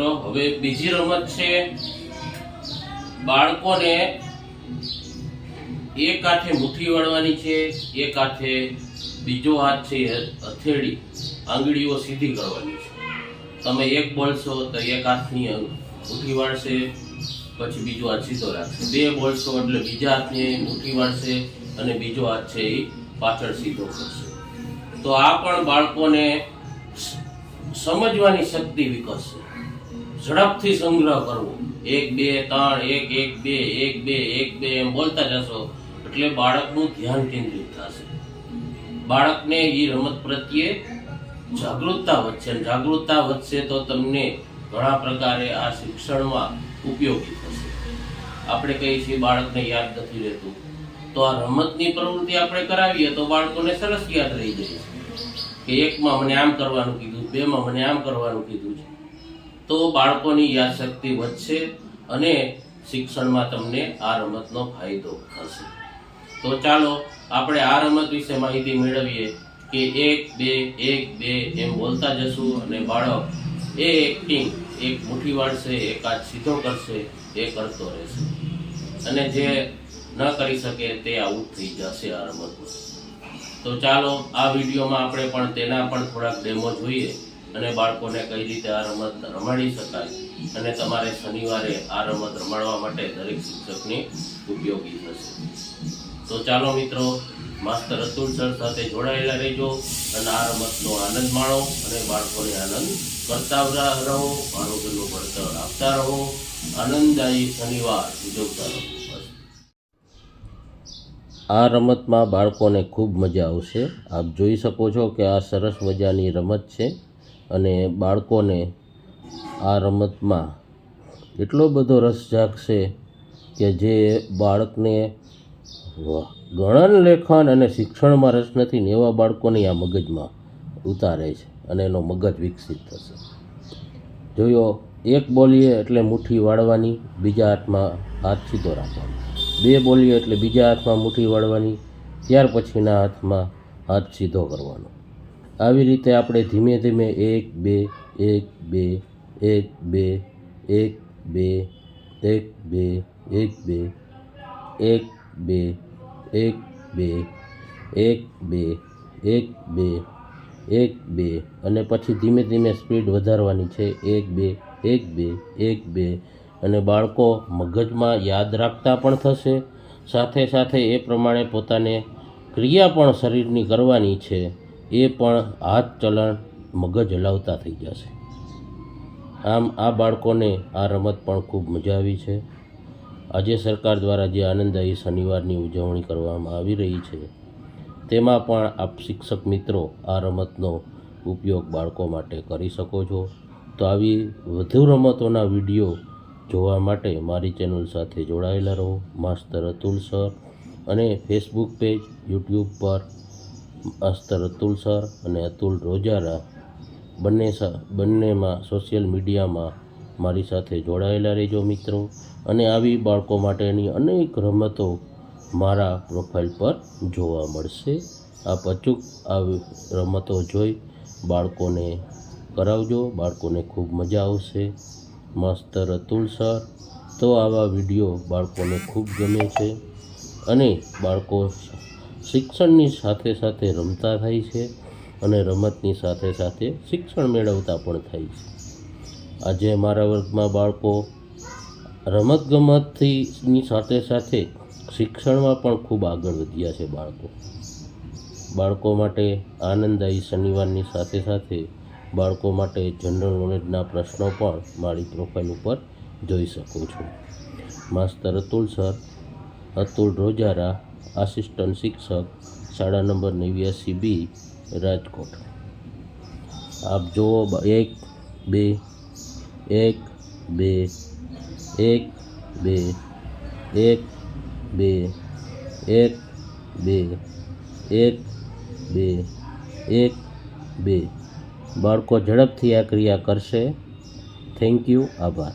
મિત્રો, હવે બીજી રમત છે બાળકોને એક હાથે મુઠ્ઠી વાળવાની છે, એક હાથે બીજો હાથ છે, હથેળી, આંગળીઓ સીધી કરવાની છે. તમે એક બોલશો તો એક હાથની મુઠ્ઠી વાળશે, પછી બીજો હાથ સીધો રાખશે. બે બોલશો એટલે બીજા હાથની મુઠ્ઠી વાળશે અને બીજો હાથ છે એ પાછળ સીધો કરશે. તો આ પણ બાળકોને સમજવાની શક્તિ વિકસશે. ઝડપથી સંગ્રહ કરવો. એક, બે, ત્રણ, એક એક, બે એક બે એક, બે એમ બોલતા જશો એટલે બાળકનું ધ્યાન કેન્દ્રિત થશે. બાળકને એ રમત પ્રત્યે જાગૃતતા વધશે જાગૃતતા વધશે તો તમને ઘણા પ્રકારે આ શિક્ષણમાં ઉપયોગી થશે. આપણે કહીએ છીએ બાળકને યાદ નથી રહેતું. તો આ રમતની પ્રવૃત્તિ આપણે કરાવીએ તો બાળકોને સરસ યાદ રહી જાય છે. કે એકમાં મને આમ કરવાનું કીધું, બેમાં મને આમ કરવાનું કીધું છે. તો બાળકોની યાદશક્તિ વધશે અને શિક્ષણમાં તમને આ રમતનો ફાયદો થશે. તો ચાલો આપણે આ રમત વિશે માહિતી મેળવીએ કે એક, બે એક, બે એમ બોલતા જશું અને બાળક એ એક્ટિંગ એક મુઠ્ઠી વાળશે, એક હાથ સીધો કરશે, એ કરતો રહેશે. અને જે ન કરી શકે તે આઉટ થઈ જશે આ રમતમાં. તો ચાલો આ વિડીયોમાં આપણે પણ તેના પણ થોડાક ડેમો જોઈએ. અને બાળકોને કઈ રીતે આ રમત રમાડી શકાય અને તમારે શનિવારે આ રમત રમાડવા માટે દરેક શિક્ષકની ઉપયોગી થશે. તો ચાલો મિત્રો, માસ્તર અતુલ સર સાથે જોડાયેલા રહેજો અને આ રમતનો આનંદ માણો અને બાળકોને આનંદ કરતા રહો, આરોગ્યનું ભણતર આપતા રહો. આનંદદાયી શનિવાર ઉજવતા રહો. આ રમતમાં બાળકોને ખૂબ મજા આવશે. આપ જોઈ શકો છો કે આ સરસ મજાની રમત છે. અને બાળકોને આ રમતમાં એટલો બધો રસ જાગશે કે જે બાળકને ગણન, લેખન અને શિક્ષણમાં રસ નથી ને એવા બાળકોને આ મગજમાં ઉતારે છે અને એનો મગજ વિકસિત થશે. જોયો, એક બોલીએ એટલે મુઠ્ઠી વાળવાની, બીજા હાથમાં હાથ સીધો રાખવાનો. બે બોલીએ એટલે બીજા હાથમાં મુઠ્ઠી વાળવાની, ત્યાર પછીના હાથમાં હાથ સીધો કરવાનો. આવી રીતે આપણે ધીમે ધીમે એક બે એક બે એક બે એક બે એક બે એક બે એક બે એક બે એક બે એક બે એક બે અને પછી ધીમે ધીમે સ્પીડ વધારવાની છે એક બે એક બે એક બે અને બાળકો મગજમાં યાદ રાખતા પણ થશે સાથે સાથે એ પ્રમાણે પોતાને ક્રિયા પણ શરીરની કરવાની છે એ પણ હાથ ચલણ મગજ હલાવતા થઈ જશે આમ આ બાળકોને આ રમત પણ ખૂબ મજા આવી છે. આજે સરકાર દ્વારા જે આનંદદાયી શનિવારની ઉજવણી કરવામાં આવી રહી છે, તેમાં પણ આપ શિક્ષક મિત્રો આ રમતનો ઉપયોગ બાળકો માટે કરી શકો છો. તો આવી વધુ રમતોના વીડિયો જોવા માટે મારી ચેનલ સાથે જોડાયેલા રહો. માસ્તર અતુલ સર અને ફેસબુક પેજ યુટ્યુબ પર માસ્તર અતુલ સર અને અતુલ રોજારા બંને બંનેમાં સોશિયલ મીડિયામાં મારી સાથે જોડાયેલા રહેજો મિત્રો. અને આવી બાળકો માટેની અનેક રમતો મારા પ્રોફાઇલ પર જોવા મળશે. આપ અચૂક આ રમતો જોઈ બાળકોને કરાવજો, બાળકોને ખૂબ મજા આવશે. માસ્તર અતુલ સર, તો આવા વીડિયો બાળકોને ખૂબ ગમે છે. અને બાળકો શિક્ષણની સાથે સાથે રમતા થાય છે અને રમતની સાથે સાથે શિક્ષણ મેળવતા પણ થાય છે. આજે મારા વર્ગમાં બાળકો રમતગમતથીની સાથે સાથે શિક્ષણમાં પણ ખૂબ આગળ વધ્યા છે બાળકો. બાળકો માટે આનંદદાયી શનિવારની સાથે સાથે બાળકો માટે જનરલ નોલેજના પ્રશ્નો પણ મારી પ્રોફાઇલ ઉપર જોઈ શકું છું. Master Atul sir, Atul Rojara assistant શિક્ષક શાળા નંબર નેવ્યાસી બી રાજકોટ આપ જુઓ બ- એક બે એક બે એક બે એક બે એક બે એક બે એક બે બાળકો ઝડપથી આ ક્રિયા કરશે થેન્ક યુ આભાર